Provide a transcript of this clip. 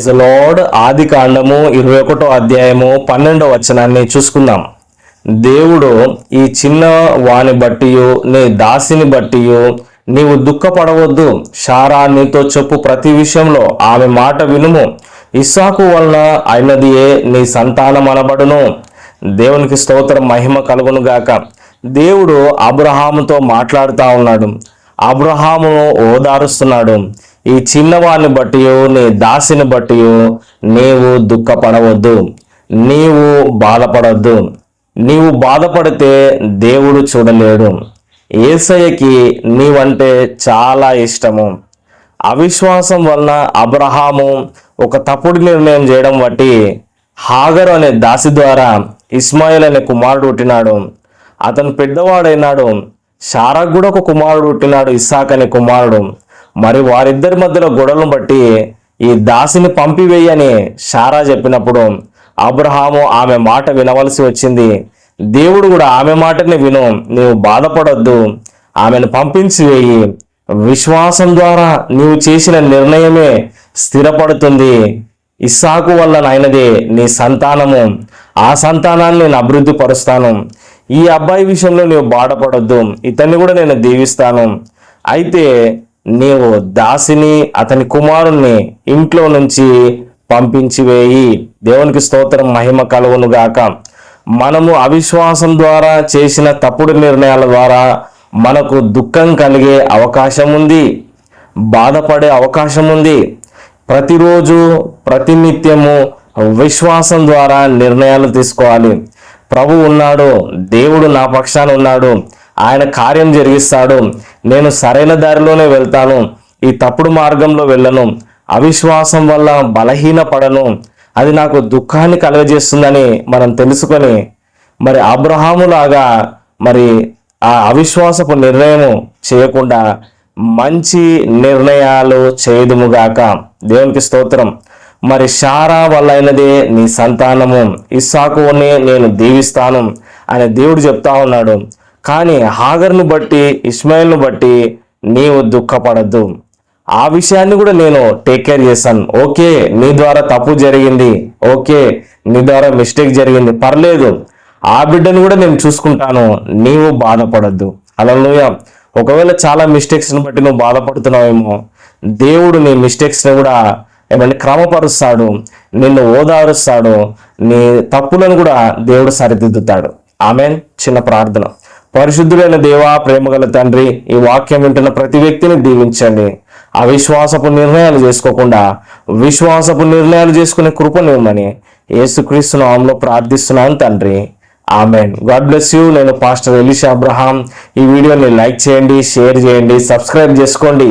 Lord ఆది కాండము ఇరవై ఒకటో అధ్యాయము పన్నెండో వచనాన్ని చూసుకుందాం. దేవుడు ఈ చిన్న వాని బట్టి నీ దాసిని బట్టి నీవు దుఃఖపడవద్దు. షారా నీతో చెప్పు ప్రతి విషయంలో ఆమె మాట వినుము. ఇస్సాకు వలన అయినదియే నీ సంతానం అనబడును. దేవునికి స్తోత్రం మహిమ కలుగును గాక. దేవుడు అబ్రహాముతో మాట్లాడుతూ ఉన్నాడు. అబ్రహామును ఓదారుస్తున్నాడు. ఈ చిన్నవాడిని బట్టి నీ దాసిని బట్టి నీవు దుఃఖపడవద్దు. నీవు బాధపడవద్దు. నీవు బాధపడితే దేవుడు చూడలేడు. ఏసయ్యకి నీవంటే చాలా ఇష్టము. అవిశ్వాసం వలన అబ్రహాము ఒక తప్పుడు నిర్ణయం చేయడం బట్టి హాగరు అనే దాసి ద్వారా ఇస్మాయిల్ అనే కుమారుడు పుట్టినాడు. అతను పెద్దవాడైనాడు. షారాకు కూడా ఒక కుమారుడు పుట్టినాడు ఇస్సాక్ అనే కుమారుడు. మరి వారిద్దరి మధ్యలో గొడవలను బట్టి ఈ దాసిని పంపివేయని షారా చెప్పినప్పుడు అబ్రహాము ఆమె మాట వినవలసి వచ్చింది. దేవుడు కూడా ఆమె మాటని విను నీవు బాధపడొద్దు. ఆమెను పంపించి వేయి విశ్వాసం ద్వారా నీవు చేసిన నిర్ణయమే స్థిరపడుతుంది. ఇస్సాకు వల్ల నాయనదే నీ సంతానము. ఆ సంతానాన్ని నేను అభివృద్ధి పరుస్తాను ఈ అబ్బాయి విషయంలో నీవు బాధపడొద్దు. ఇతన్ని కూడా నేను దీవిస్తాను. అయితే నీవు దాసిని అతని కుమారుణ్ణి ఇంట్లో నుంచి పంపించి వేయి దేవునికి స్తోత్రం మహిమ కలుగును గాక. మనము అవిశ్వాసం ద్వారా చేసిన తప్పుడు నిర్ణయాల ద్వారా మనకు దుఃఖం కలిగే అవకాశం ఉంది. బాధపడే అవకాశం ఉంది. ప్రతిరోజు ప్రతినిత్యము విశ్వాసం ద్వారా నిర్ణయాలు తీసుకోవాలి. ప్రభు ఉన్నాడు దేవుడు నా పక్షాన ఉన్నాడు. ఆయన కార్యం జరిగిస్తాడు. నేను సరైన దారిలోనే వెళ్తాను. ఈ తప్పుడు మార్గంలో వెళ్ళను. అవిశ్వాసం వల్ల బలహీన పడను అది నాకు దుఃఖాన్ని కలుగజేస్తుందని మనం తెలుసుకొని మరి అబ్రహాములాగా మరి ఆ అవిశ్వాసపు నిర్ణయము చేయకుండా మంచి నిర్ణయాలు చేయదుముగాక దేవునికి స్తోత్రం. మరి షారా వల్ల అయినదే నీ సంతానము. ఇస్సాకుని నేను దీవిస్తాను అని దేవుడు చెప్తా ఉన్నాడు. కానీ హాగర్ను బట్టి ఇస్మాయిల్ను బట్టి నీవు దుఃఖపడద్దు. ఆ విషయాన్ని కూడా నేను టేక్ కేర్ చేశాను ఓకే నీ ద్వారా తప్పు జరిగింది. ఓకే నీ ద్వారా మిస్టేక్ జరిగింది. పర్లేదు. ఆ బిడ్డను కూడా నేను చూసుకుంటాను. నీవు బాధపడద్దు. అలా ఒకవేళ చాలా మిస్టేక్స్ని బట్టి నువ్వు బాధపడుతున్నావేమో దేవుడు నీ మిస్టేక్స్ని కూడా ఏమంటే క్రమపరుస్తాడు. నిన్ను ఓదారుస్తాడు. నీ తప్పులను కూడా దేవుడు సరిదిద్దుతాడు. ఆమె చిన్న ప్రార్థన. పరిశుద్ధుడైన దేవా ప్రేమగల తండ్రి ఈ వాక్యం వింటున్న ప్రతి వ్యక్తిని దీవించండి. అవిశ్వాసపు నిర్ణయాలు చేసుకోకుండా విశ్వాసపు నిర్ణయాలు చేసుకునే కృపనివ్వమని యేసుక్రీస్తు నామంలో ప్రార్థిస్తున్నాను తండ్రి. ఆమెన్. God bless you. నేను పాస్టర్ ఎలిషా అబ్రహాం. ఈ వీడియోని లైక్ చేయండి షేర్ చేయండి సబ్స్క్రైబ్ చేసుకోండి.